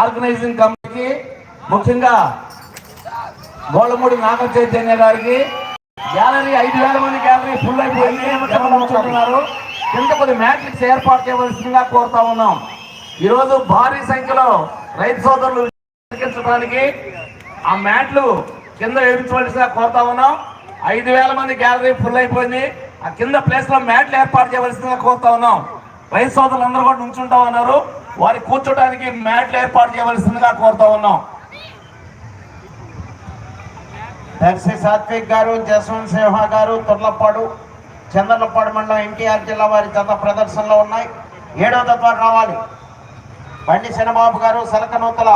Organising కమిటీకి ముఖ్యంగా గోళ్ళమూడి నాగ చైతన్య గారికి గ్యాలరీ ఐదు వేల మంది గ్యాలరీ ఫుల్ అయిపోయింది కూర్చుంటున్నారు కింద కొద్ది మ్యాట్రిక్స్ ఏర్పాటు చేయవలసిందిగా కోరుతా ఉన్నాం. ఈరోజు భారీ సంఖ్యలో రైతు సోదరులు తగ్గించడానికి ఆ మ్యాట్లు కింద వేయించవలసిందిగా కోరుతా ఉన్నాం. ఐదు వేల మంది గ్యాలరీ ఫుల్ అయిపోయింది. ఆ కింద ప్లేస్లో మ్యాట్లు ఏర్పాటు చేయవలసిందిగా కోరుతా ఉన్నాం. రైతు సోదరులు అందరూ కూడా నుంచుంటా ఉన్నారు వారి కూర్చోడానికి మ్యాట్లు ఏర్పాటు చేయవలసిందిగా కోరుతా ఉన్నాం. దర్శి సాత్విక్ గారు జస్వంత్ సింహ గారు తుర్లపాడు చంద్రలపాడు మండలం ఎన్టీఆర్ జిల్లా వారి జత ప్రదర్శనలో ఉన్నాయి. ఏడో తత్వాలు రావాలి. బండి శనబాబు గారు సలకనూతల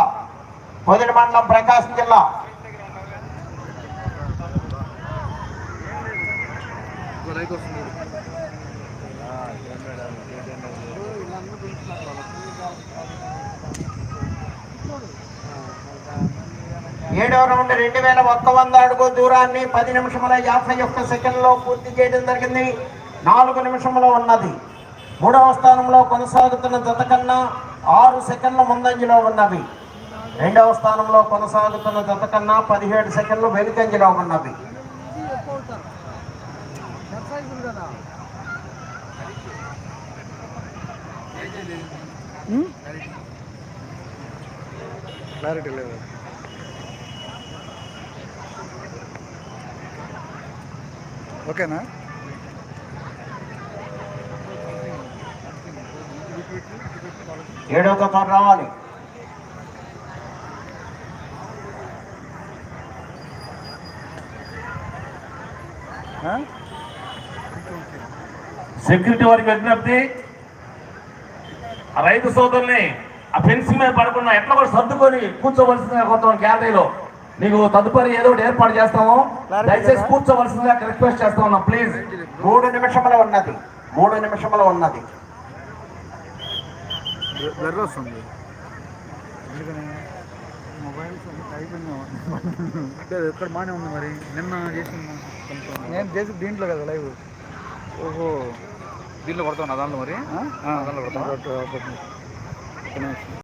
మొదటి మండలం ప్రకాశం జిల్లా. ఏడవ రౌండ్ రెండు వేల ఒక్క వంద అడుగు దూరాన్ని పది నిమిషముల యాభై ఒక్క సెకండ్లో పూర్తి చేయడం జరిగింది. నాలుగు నిమిషములో ఉన్నది. మూడవ స్థానంలో కొనసాగుతున్న జత కన్నా ఆరు సెకండ్ల ముందంజలో ఉన్నవి. రెండవ స్థానంలో కొనసాగుతున్న జత కన్నా పదిహేడు సెకండ్లు వెనుకంజలో ఉన్నవి. క్లారిటీ లేదు. ఓకేనా? ఏడవ తత్వం రావాలి? సెక్యూరిటీ వారికి విజ్ఞప్తి రైతు సోదరుల్ని ఆ ఫెన్సింగ్ మీద పడకుండా ఎట్లా కూడా సర్దుకొని కూర్చోవలసిందిగా కొంత గ్యాలరీలో. నీకు తదుపరి ఏదో ఒకటి ఏర్పాటు చేస్తాము. దయచేసి కూర్చోవలసిందిగా రిక్వెస్ట్ చేస్తా ఉన్నాం ప్లీజ్ మూడు నిమిషముల ఉన్నది. మూడు నిమిషముల ఉన్నది. మొబైల్స్ ఎక్కడ బాగానే ఉంది మరి? నిన్న చేసింది నేను చేసి దీంట్లో కదా లైవ్ ఓహో. దీంట్లో కొడతావు నా దాంట్లో మరి? దాంట్లో কোনো